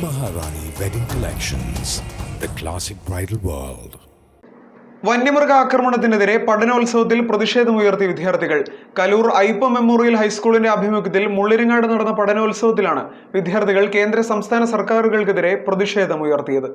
Wedding collections the classic bridal world. വന്യമൃഗ ആക്രമണത്തിനെതിരെ പഠനോത്സവത്തിൽ പ്രതിഷേധമുയർത്തി വിദ്യാർത്ഥികൾ. കലൂർ ഐപ്പ മെമ്മോറിയൽ ഹൈസ്കൂളിന്റെ ആഭിമുഖ്യത്തിൽ മുള്ളിരിങ്ങാട് നടന്ന പഠനോത്സവത്തിലാണ് വിദ്യാർത്ഥികൾ കേന്ദ്ര സംസ്ഥാന സർക്കാരുകൾക്കെതിരെ പ്രതിഷേധമുയർത്തിയത്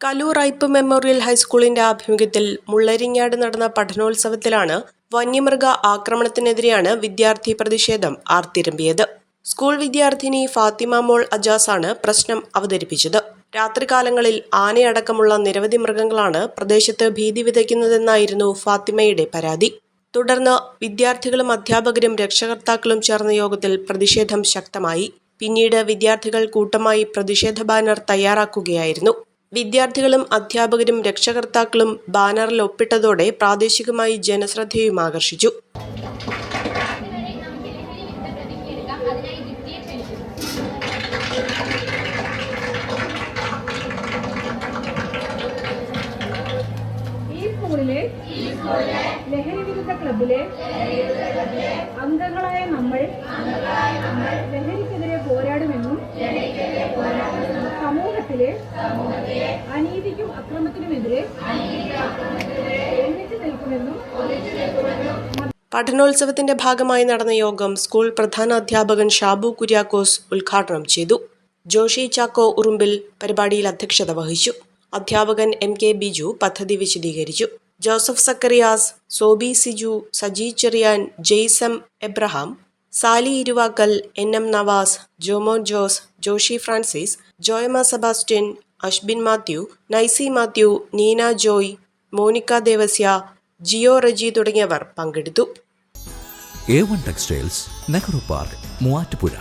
കലൂർ ഐപ്പ് മെമ്മോറിയൽ ഹൈസ്കൂളിന്റെ ആഭിമുഖ്യത്തിൽ മുള്ളരിങ്ങാട് നടന്ന പഠനോത്സവത്തിലാണ് വന്യമൃഗ ആക്രമണത്തിനെതിരെയാണ് വിദ്യാർത്ഥി പ്രതിഷേധം ആർത്തിരമ്പിയത്. സ്കൂൾ വിദ്യാർത്ഥിനി ഫാത്തിമ മോൾ അജാസാണ് പ്രശ്നം അവതരിപ്പിച്ചത്. രാത്രികാലങ്ങളിൽ ആനയടക്കമുള്ള നിരവധി മൃഗങ്ങളാണ് പ്രദേശത്ത് ഭീതി വിതയ്ക്കുന്നതെന്നായിരുന്നു ഫാത്തിമയുടെ പരാതി. തുടർന്ന് വിദ്യാർത്ഥികളും അധ്യാപകരും രക്ഷകർത്താക്കളും ചേർന്ന യോഗത്തിൽ പ്രതിഷേധം ശക്തമായി. പിന്നീട് വിദ്യാർത്ഥികൾ കൂട്ടമായി പ്രതിഷേധ ബാനർ തയ്യാറാക്കുകയായിരുന്നു. വിദ്യാർത്ഥികളും അധ്യാപകരും രക്ഷകർത്താക്കളും ബാനറിൽ ഒപ്പിട്ടതോടെ പ്രാദേശികമായി ജനശ്രദ്ധയും ആകർഷിച്ചു. സ്കൂളിലെ ലഹരി വിരുദ്ധ ക്ലബിലെ അംഗങ്ങളായ നമ്മൾ ലഹരിക്കെതിരെ പോരാടുമെന്നും സമൂഹത്തിലെ അനീതിക്കും അക്രമത്തിനുമെതിരെ ഒന്നിച്ചു നിൽക്കുമെന്നും പഠനോത്സവത്തിന്റെ ഭാഗമായി നടന്ന യോഗം സ്കൂൾ പ്രധാന അധ്യാപകൻ ഷാബു കുര്യാക്കോസ് ഉദ്ഘാടനം ചെയ്തു. ജോഷി ചാക്കോ ഉറുമ്പിൽ പരിപാടിയിൽ അധ്യക്ഷത വഹിച്ചു. അധ്യാപകൻ എം കെ ബിജു പദ്ധതി വിശദീകരിച്ചു. Joseph Zacharias Sobi Siju Saji Cherian ജെയ്സം Abraham Sali Iruvakkal N M Navas Jomon Jose Joshi Francis ജോയമ Sebastian Ashbin Mathew Nicy Mathew Neena Joy Monica Devasya Jio Reji തുടങ്ങിയവർ പങ്കെടുത്തു. A one textiles Nehru park Muvattupuzha.